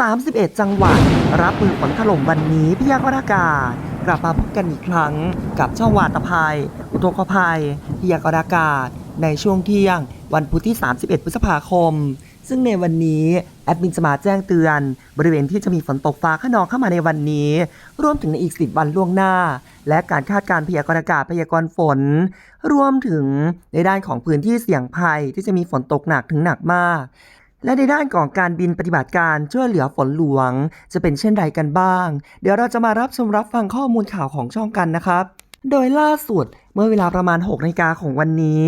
31 จังหวัด รับมือฝนถล่มวันนี้พยากรณ์อากาศ กลับมาพบกันอีกครั้ง กับช่องวาตภัย อุทกภัยพยากรณ์อากาศ ในช่วงเที่ยง วันพุธที่ 31 พฤษภาคม ซึ่งในวันนี้แอดมินจะมาแจ้งเตือน บริเวณที่จะมีฝนตกฟ้าขนองเข้ามาในวันนี้ รวมถึงในอีก 10 วันล่วงหน้า และการคาดการณ์พยากรณ์อากาศพยากรณ์ฝน รวมถึงในด้านของพื้นที่เสี่ยงภัยที่จะมีฝนตกหนักถึงหนักมาก และในด้านของการบินปฏิบัติการช่วยเหลือฝนหลวง จะเป็นเช่นไรกันบ้าง เดี๋ยวเราจะมารับชมรับฟังข้อมูลข่าวของช่องกันนะครับ โดยล่าสุดเมื่อเวลาประมาณ6นาฬิกาของวันนี้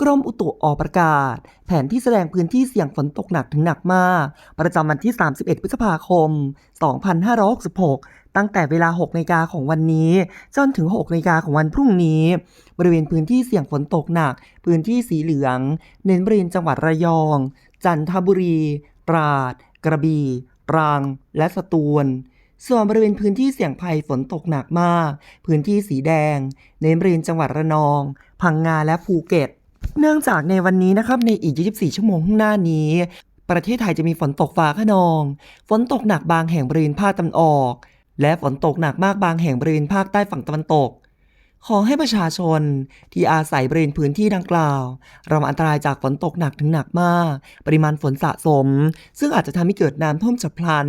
กรมอุตุออกประกาศ แผนที่แสดงพื้นที่เสี่ยงฝนตกหนักถึงหนักมาก ประจำวันที่ 31 พฤษภาคม 2566 ตั้งแต่เวลา6นาฬิกาของวันนี้ จนถึง6นาฬิกาของวันพรุ่งนี้ บริเวณพื้นที่เสี่ยงฝนตกหนัก พื้นที่สีเหลือง เน้นบริเวณจังหวัดระยอง จันทบุรี ตราด กระบี่ ตรัง และสตูล ส่วนบริเวณพื้นที่เสี่ยงภัยฝนตกหนักมาก พื้นที่สีแดง เน้นบริเวณจังหวัดระนอง พังงาและภูเก็ต เนื่องจากในวันนี้นะครับในอีก 24 ชั่วโมงข้างหน้านี้ ประเทศไทยจะมีฝนตกฟ้าขนอง ฝนตกหนักบางแห่งบริเวณภาคตะวันออก และฝนตกหนักมากบางแห่งบริเวณภาคใต้ฝั่งตะวันตก ขอให้ประชาชนที่อาศัยบริเวณพื้นที่ดังกล่าวระวังอันตรายจากฝนตกหนักถึงหนักมาก ปริมาณฝนสะสม ซึ่งอาจจะทำให้เกิดน้ำท่วมฉับพลัน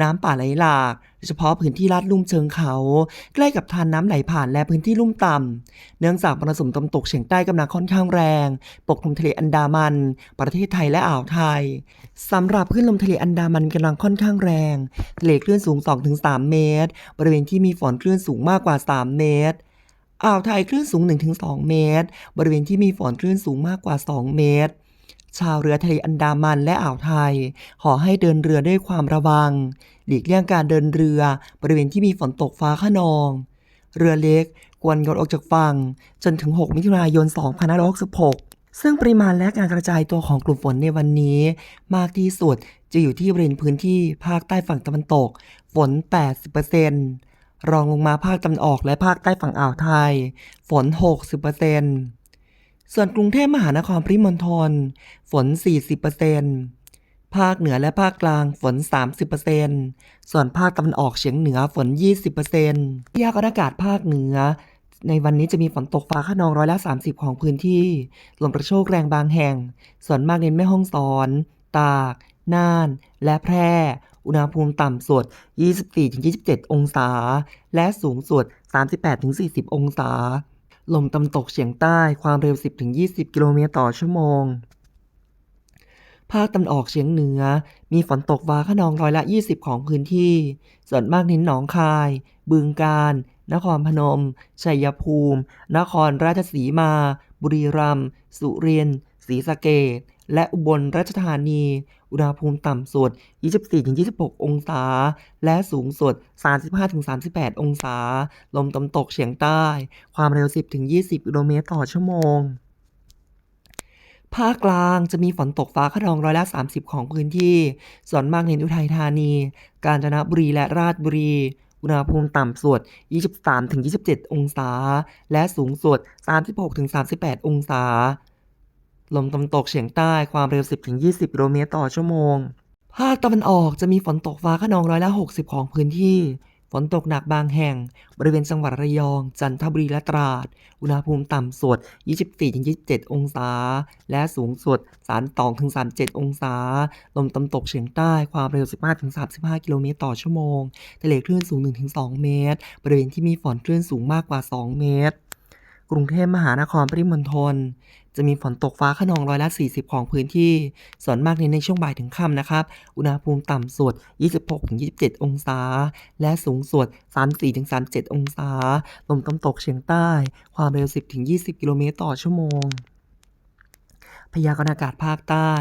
น้ำป่าไหลหลากโดยเฉพาะพื้นที่ลาดลุ่มเชิงเขา ใกล้กับทานน้ำไหลผ่านและพื้นที่ลุ่มต่ำเนื่องจากมรสุมตะวันตกเฉียงใต้กำลังค่อนข้างแรง ปกคลุมทะเลอันดามัน ประเทศไทยและอ่าวไทยสำหรับคลื่นลมทะเลอันดามันกำลังค่อนข้างแรงทะเลคลื่นสูง 2-3 เมตร บริเวณที่มีฝนคลื่นสูงมากกว่า 3 เมตร อ่าวไทยคลื่นสูง 1-2 เมตร บริเวณที่มีฝนคลื่นสูงมากกว่า 2 เมตร ชาวเรือทะเลอันดามันและอ่าวไทย ขอให้เดินเรือด้วยความระวัง หลีกเลี่ยงการเดินเรือ บริเวณที่มีฝนตกฟ้าขนอง เรือเล็กควรงดออกจากฝั่ง จนถึง 6 มิถุนายน 2566 ซึ่งปริมาณและการกระจายตัวของกลุ่มฝนในวันนี้ มากที่สุดจะอยู่ที่บริเวณพื้นที่ภาคใต้ฝั่งตะวันตก ฝน 80% รองลงมาภาคตะวันออกและภาคใต้ฝั่งอ่าวไทย ฝน 60%ส่วนกรุงเทพมหานครปริมณฑลฝน 40%ภาคเหนือและภาคกลางฝน 30%ส่วนภาคตะวันออกเฉียงเหนือฝน 20%พยากรณ์อากาศภาคเหนือ ในวันนี้จะมีฝนตกฟ้าขนองร้อยละ30 ของพื้นที่ ลมกระโชกแรงบางแห่ง ส่วนมากเน้นแม่ห้องสอน ตาก น่าน และแพร่ อุณหภูมิต่ำสุด 24-27 องศา และสูงสุด 38-40 องศา ลมตะวันตกเฉียงใต้ความเร็ว 10-20 กิโลเมตรต่อชั่วโมง ภาคตะวันออกเฉียงเหนือ มีฝนตกฟ้าขนองร้อยละ 20 ของพื้นที่ ส่วนมากเน้นหนองคาย บึงกาฬ นครพนม ชัยภูมิ นครราชสีมา บุรีรัมย์ สุรินทร์ ศรีสะเกษ และอุบลราชธานี อุณหภูมิต่ำสุด 24-26 องศา และสูงสุด 35-38 องศา ลมตะวันตกเฉียงใต้ ความเร็ว 10-20 กิโลเมตรต่อชั่วโมงภาคกลางจะมีฝนตกฟ้าขนองร้อยละ 30 ของพื้นที่ ส่วนมากเน้นอุทัยธานี กาญจนบุรีและราชบุรี อุณหภูมิต่ำสุด 23-27 องศา และสูงสุด 36-38 องศา ลมตะวันตกเฉียงใต้ความเร็ว 10-20กิโลเมตรต่อชั่วโมง ภาคตะวันออกจะมีฝนตกฟ้าขนองร้อยละ 60 ของพื้นที่ ฝนตกหนักบางแห่ง บริเวณจังหวัดระยอง จันทบุรีและตราด อุณหภูมิต่ำสุด 24-27 องศา และสูงสุด 32-37 องศา ลมตะวันตกเฉียงใต้ความเร็ว 15-35 กิโลเมตรต่อชั่วโมง ทะเลคลื่นสูง 1-2 เมตร บริเวณที่มีฝนคลื่นสูงมากกว่า 2 เมตรกรุงเทพมหานครปริมณฑล จะมีฝนตกฟ้าขนองร้อยละ 40 ของพื้นที่ ส่วนมากเน้นในช่วงบ่ายถึงค่ำนะครับ อุณหภูมิต่ำสุด 26-27 องศา และสูงสุด 34-37 องศา ลมตะวันตกเฉียงใต้ ความเร็ว 10-20 กิโลเมตรต่อชั่วโมง พยากรณ์อากาศภาคใต้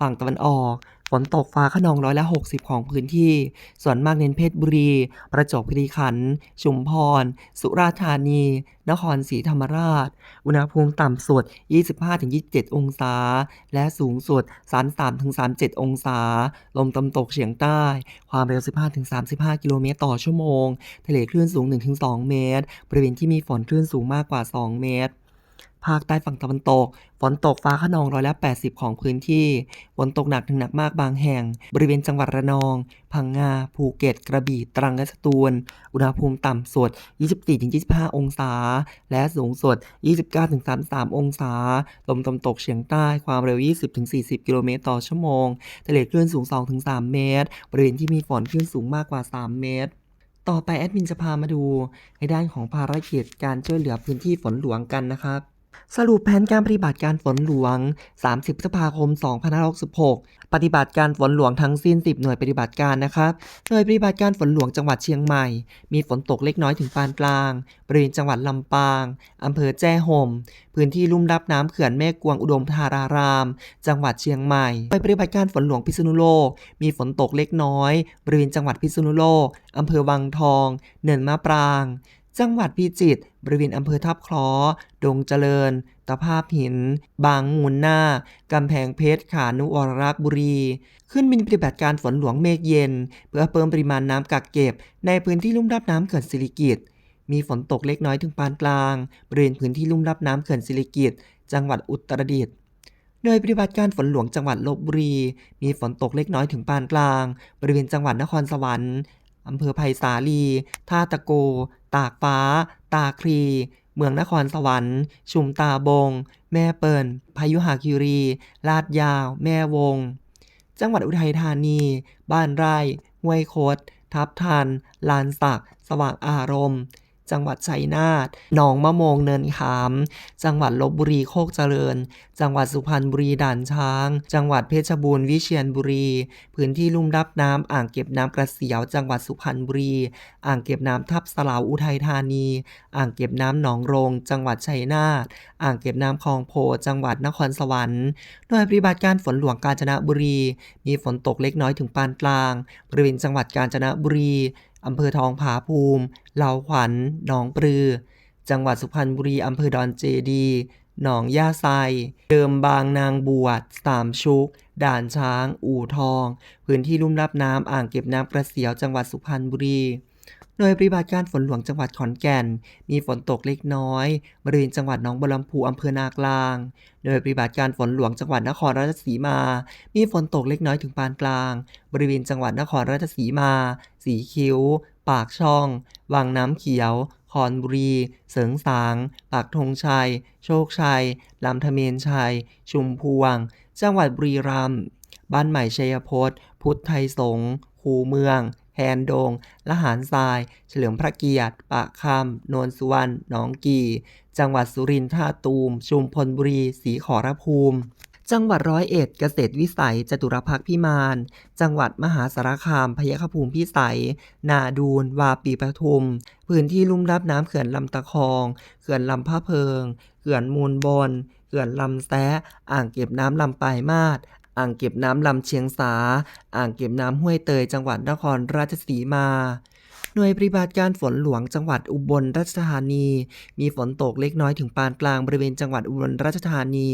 ฝั่งตะวันออก ฝนตกฟ้าขนองร้อยละ 60 ของพื้นที่ ส่วนมากเน้นเพชรบุรี ประจวบคีรีขันธ์ชุมพร สุราษฎร์ธานี นครศรีธรรมราช อุณหภูมิต่ำสุด 25-27 องศา และสูงสุด 33-37 องศา ลมตะวันตกเฉียงใต้ ความเร็ว 15-35 กิโลเมตรต่อชั่วโมง ทะเลคลื่นสูง 1-2 เมตร บริเวณที่มีฝนคลื่นสูงมากกว่า 2 เมตร ภาคใต้ฝั่งตะวันตก ฝนตกฟ้าขนองร้อยละ 80 ของพื้นที่ ฝนตกหนักถึงหนักมากบางแห่ง บริเวณจังหวัดระนอง พังงา ภูเก็ต กระบี่ ตรังและสตูล อุณหภูมิต่ำสุด 24-25 องศา และสูงสุด 29-33 องศา ลมตะวันตกเฉียงใต้ ความเร็ว 20-40 กิโลเมตรต่อชั่วโมงทะเลคลื่นสูง 2-3 เมตร บริเวณที่มีฝนคลื่นสูงมากกว่า 3 เมตร ต่อไปแอดมินจะพามาดูในด้านของภารกิจการช่วยเหลือพื้นที่ฝนหลวงกันนะครับ สรุปแผนการปฏิบัติการฝนหลวง 30พฤษภาคม 2566 ปฏิบัติการฝนหลวงทั้งสิ้น 10 หน่วยปฏิบัติการนะครับ หน่วยปฏิบัติการฝนหลวงจังหวัดเชียงใหม่ มีฝนตกเล็กน้อยถึงปานกลาง บริเวณจังหวัดลำปาง อำเภอแจ้ห่ม พื้นที่ลุ่มรับน้ำเขื่อนแม่กวงอุดมธาราราม จังหวัดเชียงใหม่ หน่วยปฏิบัติการฝนหลวงพิษณุโลก มีฝนตกเล็กน้อย บริเวณจังหวัดพิษณุโลก อำเภอวังทอง เนินมะปราง จังหวัดพิจิตรบริเวณอำเภอทับคล้อ ดงเจริญ ตะภาพหิน บางมูลนากำแพงเพชร ขานุวรรักษ์บุรี ขึ้นบินปฏิบัติการฝนหลวงเมฆเย็น เพื่อเพิ่มปริมาณน้ำกักเก็บ ในพื้นที่ลุ่มรับน้ำเขื่อนสิริกิตมีฝนตกเล็กน้อยถึงปานกลาง บริเวณพื้นที่ลุ่มรับน้ำเขื่อนสิริกิตจังหวัดอุตรดิตถ์โดยปฏิบัติการฝนหลวงจังหวัดลบบุรี มีฝนตกเล็กน้อยถึงปานกลาง บริเวณจังหวัดนครสวรรค์อำเภอไผ่สาลี ท่าตะโก ตากฟ้า ตาครี เมืองนครสวรรค์ ชุมตาบง แม่เปิลพายุหาคิรี ลาดยาว แม่วง จังหวัดอุทัยธานี บ้านไร่ห้วยคด ทับทัน ลานสัก สว่างอารมณ์ จังหวัดชัยนาทหนองมะโมงเนินขาม จังหวัดลบบุรีโคกเจริญ จังหวัดสุพรรณบุรีด่านช้าง จังหวัดเพชรบูรณ์วิเชียรบุรี พื้นที่ลุ่มรับน้ำอ่างเก็บน้ำกระเสียว จังหวัดสุพรรณบุรี อ่างเก็บน้ำทับสลาวอุทัยธานี อ่างเก็บน้ำหนองโรง จังหวัดชัยนาทอ่างเก็บน้ำคลองโพ จังหวัดนครสวรรค์โดยปฏิบัติการฝนหลวงกาญจนบุรี มีฝนตกเล็กน้อยถึงปานกลาง บริเวณจังหวัดกาญจนบุรี อำเภอทองผาภูมิเหล่าขวัญหนองปลือ จังหวัดสุพรรณบุรีอำเภอดอนเจดี หนองย่าไซ เดิมบางนางบวชสามชุก ด่านช้าง อู่ทอง พื้นที่ลุ่มรับน้ำอ่างเก็บน้ำกระเสียวจังหวัดสุพรรณบุรี โดยปฏิบัติการฝนหลวงจังหวัดขอนแก่น มีฝนตกเล็กน้อยบริเวณจังหวัดหนองบัวลำพูอำเภอนากลางโดยปฏิบัติการฝนหลวงจังหวัดนครราชสีมา มีฝนตกเล็กน้อยถึงปานกลาง บริเวณจังหวัดนครราชสีมา สีคิ้ว ปากช่อง วังน้ำเขียวคอนบุรี เสริงสาง ปากธงชัย โชคชัย ลำธเมนชัย ชุมพวง จังหวัดบุรีรัมย์ บ้านใหม่ชัยพจน์พุทธไทยสงฆ์คูเมือง แฮนดง ละหารทราย เฉลิมพระเกียรติปากคำนนสุวรรณ หนองกี่ จังหวัดสุรินทร์ท่าตูม ชุมพลบุรีศรีขอรภูมิ จังหวัดร้อยเอ็ด เกษตรวิสัย จตุรพักพิมาน จังหวัดมหาสารคาม พยัคฆภูมิพิสัย นาดูน วาปีปทุม พื้นที่ลุ่มรับน้ำเขื่อนลำตะคอง เขื่อนลำพะเพิง เขื่อนมูลบนเขื่อนลำแซะอ่างเก็บน้ำลำปลายมาศ อ่างเก็บน้ำลำเชียงสา อ่างเก็บน้ำห้วยเตยจังหวัดนครราชสีมาหน่วยปฏิบัติการฝนหลวงจังหวัดอุบลราชธานี มีฝนตกเล็กน้อยถึงปานกลางบริเวณจังหวัดอุบลราชธานี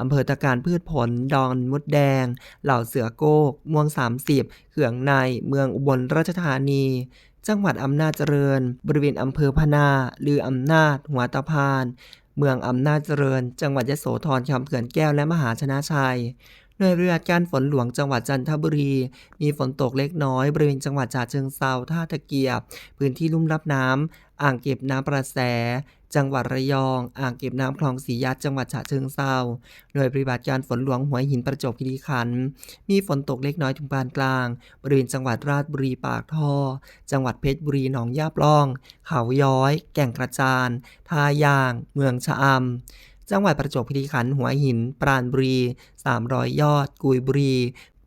อำเภอตะการพืชผล ดอนมดแดง เหล่าเสือโกก ม่วง 30 เขื่องใน เมืองอุบลราชธานี จังหวัดอำนาจเจริญ บริเวณอำเภอพนาลืออำนาจ หัวตะพาน เมืองอำนาจเจริญ จังหวัดยโสธรคำเขื่อนแก้วและมหาชนะชัย หน่วยปฏิบัติการฝนหลวงจังหวัดจันทบุรี มีฝนตกเล็กน้อยบริเวณจังหวัดฉะเชิงเซาท่าตะเกียบ พื้นที่ลุ่มรับน้ำอ่างเก็บน้ำประแส จังหวัดระยอง อ่างเก็บน้ำคลองสียัดจังหวัดฉะเชิงเซาหน่วยปฏิบัติการฝนหลวงหัวหินประจวบคีรีขันธ์มีฝนตกเล็กน้อยถึงปานกลาง บริเวณจังหวัดราชบุรีปากท่อ จังหวัดเพชรบุรีหนองยาปล่อง เขาย้อย แก่งกระจาน ท่ายาง เมืองชะอำ จังหวัดประจวบคีรีขันธ์หัวหิน ปราณบุรี 300 ยอด กุยบุรี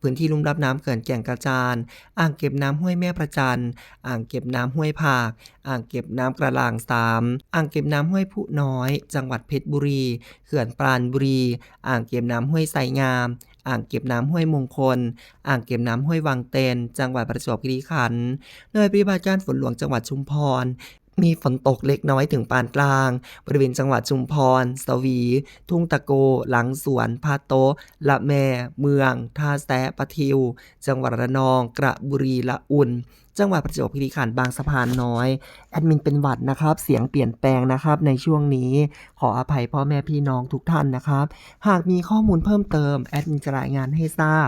พื้นที่ลุ่มรับน้ำเขื่อนแก่งกระจาน อ่างเก็บน้ำห้วยแม่ประจัน อ่างเก็บน้ำห้วยผาก อ่างเก็บน้ำกระลางสามอ่างเก็บน้ำห้วยผู้น้อย จังหวัดเพชรบุรี เขื่อนปราณบุรี อ่างเก็บน้ำห้วยไสงามอ่างเก็บน้ำห้วยมงคล อ่างเก็บน้ำห้วยวังเตน จังหวัดประจวบคีรีขันธ์โดยปฏิบัติการฝนหลวงจังหวัดชุมพร มีฝนตกเล็กน้อยถึงปานกลาง บริเวณจังหวัดชุมพร สวี ทุ่งตะโก หลังสวน พาโตะละแม่ เมือง ท่าแซะปะทิว จังหวัดระนอง กระบุรี ละอุ่น จังหวัดประจวบคีรีขันธ์บางสะพานน้อย แอดมินเป็นหวัดนะครับ เสียงเปลี่ยนแปลงนะครับ ในช่วงนี้ ขออภัยพ่อแม่พี่น้องทุกท่านนะครับ หากมีข้อมูลเพิ่มเติม แอดมินจะรายงานให้ทราบ